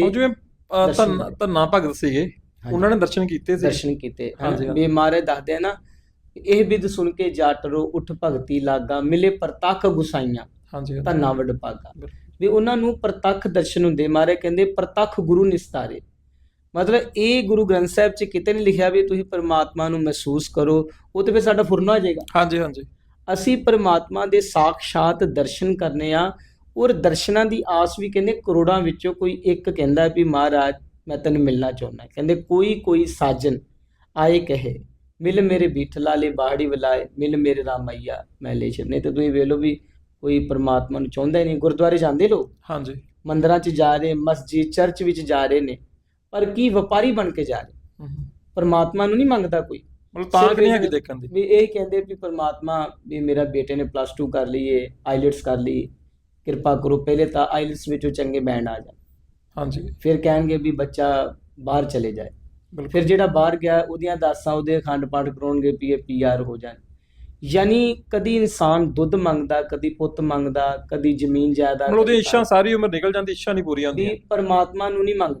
ਉਹ ਜਿਵੇਂ ਅ, ਦਰਸ਼ਨ ਧੰਨ ਧੰਨਾ ਭਗਤ ਸੀਗੇ ਉਹਨਾਂ ਨੇ ਦਰਸ਼ਨ ਕੀਤੇ ਸੀ? ਦਰਸ਼ਨ ਕੀਤੇ। ਹਾਂਜੀ, ਹਾਂਜੀ। ਵੀ ਮਹਾਰਾਜ ਦੱਸਦੇ ਆ ਨਾ ਇਹ ਬਿਦ ਸੁਣ ਕੇ ਜਾਟਰੋ ਉਠ ਭਗਤੀ ਲਾਗਾ ਮਿਲੇ ਪ੍ਰਤੱਖ ਗੁਸਾਈਆਂ ਹਾਂਜੀ ਹਾਂਜੀ। ਧੰਨਾ ਵਡ ਪਾਗਾ। ਵੀ ਉਹਨਾਂ ਨੂੰ ਪ੍ਰਤੱਖ ਦਰਸ਼ਨ ਹੁੰਦੇ। ਮਾਰੇ ਕਹਿੰਦੇ ਪ੍ਰਤੱਖ ਗੁਰੂ ਨਿਸਤਾਰੇ। ਮਤਲਬ ਇਹ ਗੁਰੂ ਗ੍ਰੰਥ ਸਾਹਿਬ 'ਚ ਕਿਤੇ ਨਹੀਂ ਲਿਖਿਆ ਵੀ ਤੁਸੀਂ ਪਰਮਾਤਮਾ ਨੂੰ ਮਹਿਸੂਸ ਕਰੋ ਉਹ ਤੇ ਫਿਰ ਸਾਡਾ ਫੁਰਨਾ ਹੋ ਜਾਏਗਾ। ਹਾਂਜੀ ਹਾਂਜੀ। ਅਸੀਂ ਪਰਮਾਤਮਾ ਦੇ ਸਾਖਸ਼ਾਤ ਦਰਸ਼ਨ ਕਰਨੇ ਆ ਔਰ ਦਰਸ਼ਨਾਂ ਦੀ ਆਸ ਵੀ ਕਹਿੰਦੇ ਕਰੋੜਾਂ ਵਿੱਚੋਂ ਕੋਈ ਇੱਕ ਕਹਿੰਦਾ ਵੀ ਮਹਾਰਾਜ ਮੈਂ ਤੈਨੂੰ ਮਿਲਣਾ ਚਾਹੁੰਦਾ। ਕਹਿੰਦੇ ਕੋਈ ਕੋਈ ਸਾਜਨ ਆਏ ਕਹੇ ਮਿਲ ਮੇਰੇ ਬੀਠਲਾਲੇ ਬਾਹੜੀ ਵਲਾਏ ਮਿਲ ਮੇਰੇ ਰਾਮਈਆ ਮੈਂ ਲੈ ਛਨੇ ਤੇ ਤੁਸੀਂ ਵੇਖ ਲਓ ਵੀ ਕੋਈ ਪਰਮਾਤਮਾ ਨੂੰ ਚਾਹੁੰਦਾ ਹੀ ਨਹੀਂ। ਗੁਰਦੁਆਰੇ ਜਾਂਦੇ ਲੋਕ? ਹਾਂਜੀ। ਮੰਦਰਾਂ 'ਚ ਜਾ ਰਹੇ ਮਸਜਿਦ ਚਰਚ ਵਿੱਚ ਜਾ ਰਹੇ ਨੇ ਪਰ ਕੀ ਵਪਾਰੀ ਬਣ ਕੇ ਜਾ ਰਹੇ। ਪਰਮਾਤਮਾ ਨੂੰ ਨਹੀਂ ਮੰਗਦਾ ਕੋਈ। ਮਤਲਬ ਤਾਂ ਕਿ ਨਹੀਂ ਹੈਗੀ ਦੇਖਣ ਦੀ। ਵੀ ਇਹ ਕਹਿੰਦੇ ਵੀ ਪਰਮਾਤਮਾ ਵੀ ਮੇਰਾ ਬੇਟੇ ਨੇ ਪਲੱਸ 2 ਕਰ ਲਈ ਏ ਆਈਲਟਸ ਕਰ ਲਈ ਕਿਰਪਾ ਕਰੋ ਪਹਿਲੇ ਤਾਂ ਆਈਲਟਸ ਵਿੱਚੋਂ ਚੰਗੇ ਬੈਂਡ ਆ ਜਾਣ। ਹਾਂਜੀ। ਫਿਰ ਕਹਿਣਗੇ ਵੀ ਬੱਚਾ ਬਾਹਰ ਚਲੇ ਜਾਏ। ਫਿਰ ਜਿਹੜਾ ਬਾਹਰ ਗਿਆ ਉਹਦੀਆਂ ਦਾਸਾਂ ਉਹਦੇ ਅਖੰਡ ਪਾਠ ਕਰਾਉਣਗੇ ਵੀ ਇਹ ਪੀਆਰ ਹੋ ਜਾਣ। ਯਾਨੀ ਕਦੀ ਇਨਸਾਨ ਦੁੱਧ ਮੰਗਦਾ ਕਦੀ ਪੁੱਤ ਮੰਗਦਾ ਕਦੀ ਜ਼ਮੀਨ ਜਾਇਦਾਦ ਮਤਲਬ ਉਹਦੀ ਇੱਛਾ ਸਾਰੀ ਉਮਰ ਨਿਕਲ ਜਾਂਦੀ ਇੱਛਾ ਨਹੀਂ ਪੂਰੀਆਂ ਵੀ ਹੁੰਦੀਆਂ। ਪਰਮਾਤਮਾ ਨੂੰ ਨਹੀਂ ਮੰਗਦਾ।